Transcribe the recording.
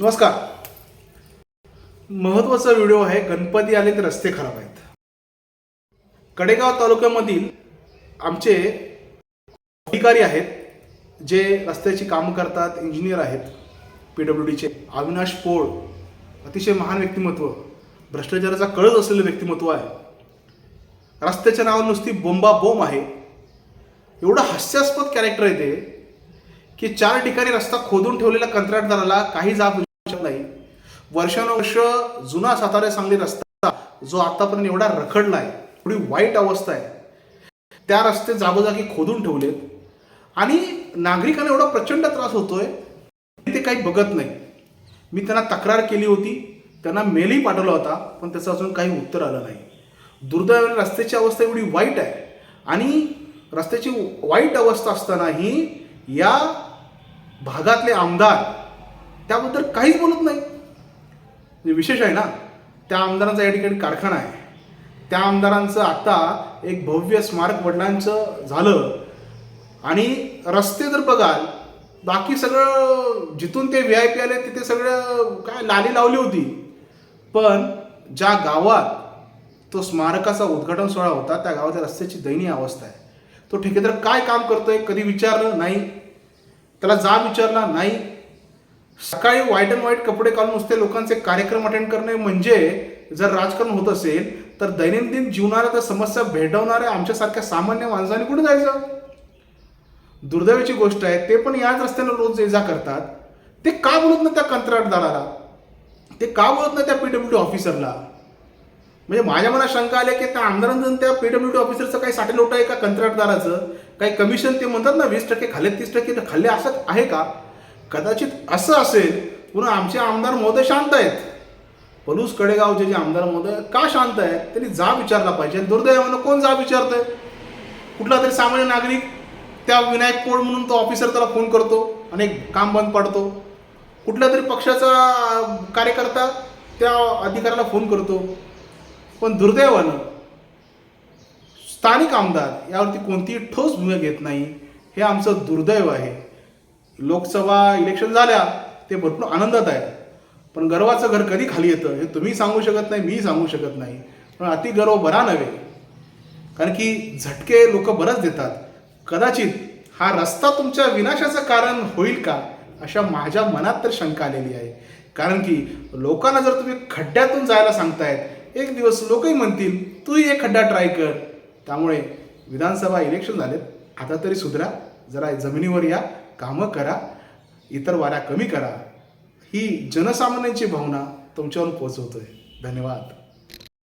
नमस्कार. महत्त्वाचा व्हिडिओ आहे गणपती आले तर रस्ते खराब आहेत. कडेगाव तालुक्यामधील आमचे अधिकारी आहेत जे रस्त्याची कामं करतात इंजिनियर आहेत पी डब्ल्यू डीचे अविनाश पोळ अतिशय महान व्यक्तिमत्व भ्रष्टाचाराचा कळत असलेलं व्यक्तिमत्व आहे. रस्त्याच्या नावावर नुसती बोंबा बोंब आहे. एवढं हास्यास्पद कॅरेक्टर आहे ते. की चार ठिकाणी रस्ता खोदून ठेवलेल्या कंत्राटदाराला काही जाब नाही. वर्षानुवर्ष जुना सातारा सांगली रस्ता जो आतापर्यंत एवढा रखडला आहे एवढी वाईट अवस्था आहे. त्या रस्ते जागोजागी खोदून ठेवलेत आणि नागरिकांना एवढा प्रचंड त्रास होतोय ते काही बघत नाही. मी त्यांना तक्रार केली होती त्यांना मेलही पाठवला होता पण त्याचं अजून काही उत्तर आलं नाही. दुर्दैवाने रस्त्याची अवस्था एवढी वाईट आहे आणि रस्त्याची वाईट अवस्था असतानाही या भागातले आमदार त्याबद्दल काहीच बोलत नाही. म्हणजे विशेष आहे ना त्या आमदारांचा या ठिकाणी कारखाना आहे. त्या आमदारांचं आता एक भव्य स्मारक वडिलांचं झालं. आणि रस्ते जर बघाल बाकी सगळं जिथून ते व्ही आय पी आले तिथे सगळं काय लाली लावली होती. पण ज्या गावात तो स्मारकाचा उद्घाटन सोहळा होता त्या गावाच्या रस्त्याची दयनीय अवस्था आहे. तो ठेकेदार काय काम करतोय कधी विचारलं नाही. त्याला जाब विचारला नाही सकाळी व्हाईट अँड व्हाईट कपडे घालून नुसते लोकांचे कार्यक्रम अटेंड करणे म्हणजे जर राजकारण होत असेल तर दैनंदिन जीवनाला त्या समस्या भेडवणाऱ्या आमच्यासारख्या सामान्य माणसाने कुठे जायचं? दुर्दैवाची गोष्ट आहे ते पण याच रस्त्यानं रोज ये जा करतात. ते का बोलत नाही त्या कंत्राटदाराला? ते का बोलत नाही त्या पीडब्ल्यूडी ऑफिसरला म्हणजे माझ्या मनात शंका आल्या की त्या आमदारांचं त्या पीडब्ल्यूडी ऑफिसरचं काही साठेलोट आहे का कंत्राटदाराचं? काही कमिशन ते म्हणतात ना वीस टक्के खाल्ले तीस टक्के तर खाल्ले असंच आहे का? कदाचित असं असेल पुन्हा आमचे आमदार महोदय शांत आहेत. पलूस कडेगावचे जे आमदार महोदय का शांत आहेत? त्यांनी जा विचारला पाहिजे. दुर्दैवानं कोण जा विचारतंय? कुठला तरी सामान्य नागरिक त्या विनायक पोळ म्हणून तो ऑफिसर त्याला फोन करतो आणि एक काम बंद पाडतो. कुठल्या तरी पक्षाचा कार्यकर्ता त्या अधिकाऱ्याला फोन करतो. पण दुर्दैवानं स्थानिक आमदार यावरती कोणतीही ठोस भूमिका घेत नाही हे आमचं दुर्दैव आहे. लोकसभा इलेक्शन झाल्या ते भरपूर आनंदात आहे पण गर्वाचं घर कधी खाली येतं हे तुम्ही सांगू शकत नाही मी सांगू शकत नाही. पण अति गर्व बरा नव्हे. कारण की झटके लोक बरंच देतात. कदाचित हा रस्ता तुमच्या विनाशाचं कारण होईल का अशा माझ्या मनात तर शंका आलेली आहे. कारण की लोकांना जर तुम्ही खड्ड्यातून जायला सांगतायत एक दिवस लोकही म्हणतील तूही एक खड्डा ट्राय कर. त्यामुळे विधानसभा इलेक्शन झालेत. आता तरी सुधरा जरा जमिनीवर या कामं करा इतर वाऱ्या कमी करा. ही जनसामान्यांची भावना तुमच्यावर पोचवतोय. धन्यवाद.